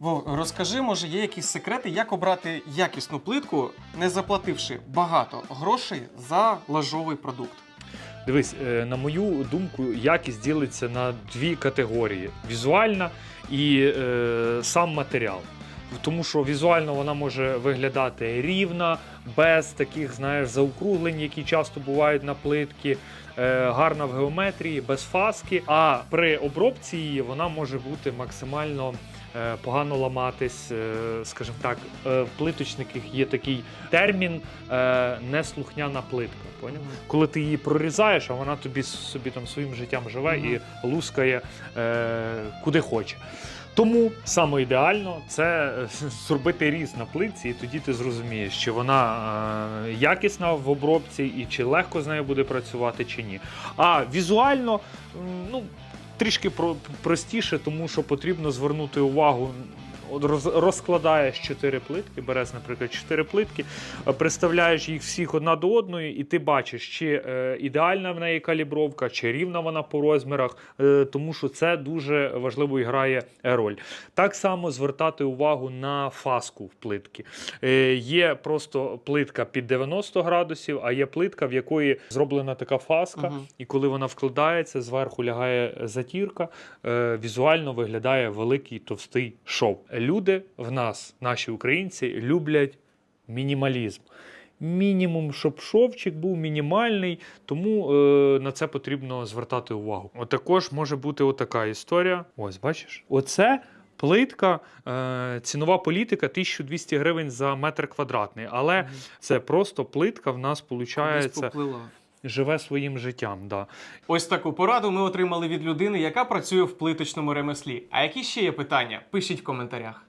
Вов, розкажи, може, є якісь секрети, як обрати якісну плитку, не заплативши багато грошей за лажовий продукт. Дивись, е, на мою думку, якість ділиться на дві категорії: візуальна і е, сам матеріал. Тому що візуально вона може виглядати рівна, без таких, знаєш, заокруглень, які часто бувають на плитки, е, гарна в геометрії, без фаски. А при обробці її вона може бути максимально погано ламатись. Е, скажімо так, е, в плиточниках є такий термін е, неслухняна плитка. Поняв? коли ти її прорізаєш, а вона тобі собі там своїм життям живе Мгм. і лускає е, куди хоче. Тому саме ідеально це е, зробити різ на плитці, і тоді ти зрозумієш, чи вона е, якісна в обробці, і чи легко з нею буде працювати, чи ні. А візуально, ну. Трішки про- простіше, тому що потрібно звернути увагу. Розкладаєш чотири плитки, береш, наприклад, чотири плитки, е, приставляєш їх всіх одна до одної, і ти бачиш, чи е, ідеальна в неї калібровка, чи рівна вона по розмірах, е, тому що це дуже важливо і грає роль. Так само звертати увагу на фаску в плитки. Є просто плитка під 90 градусів, а є плитка, в якої зроблена така фаска, Мгм. і коли вона вкладається, зверху лягає затірка, візуально виглядає великий товстий шов. Люди в нас, наші українці, люблять мінімалізм. Мінімум, щоб шовчик був мінімальний, тому е, на це потрібно звертати увагу. От також може бути отака історія. Ось, бачиш, оце. Плитка, е, цінова політика 1200 гривень за метр квадратний. Але це просто плитка в нас виходить. Живе своїм життям. Да. Ось таку пораду ми отримали від людини, яка працює в плиточному ремеслі. А які ще є питання? Пишіть в коментарях.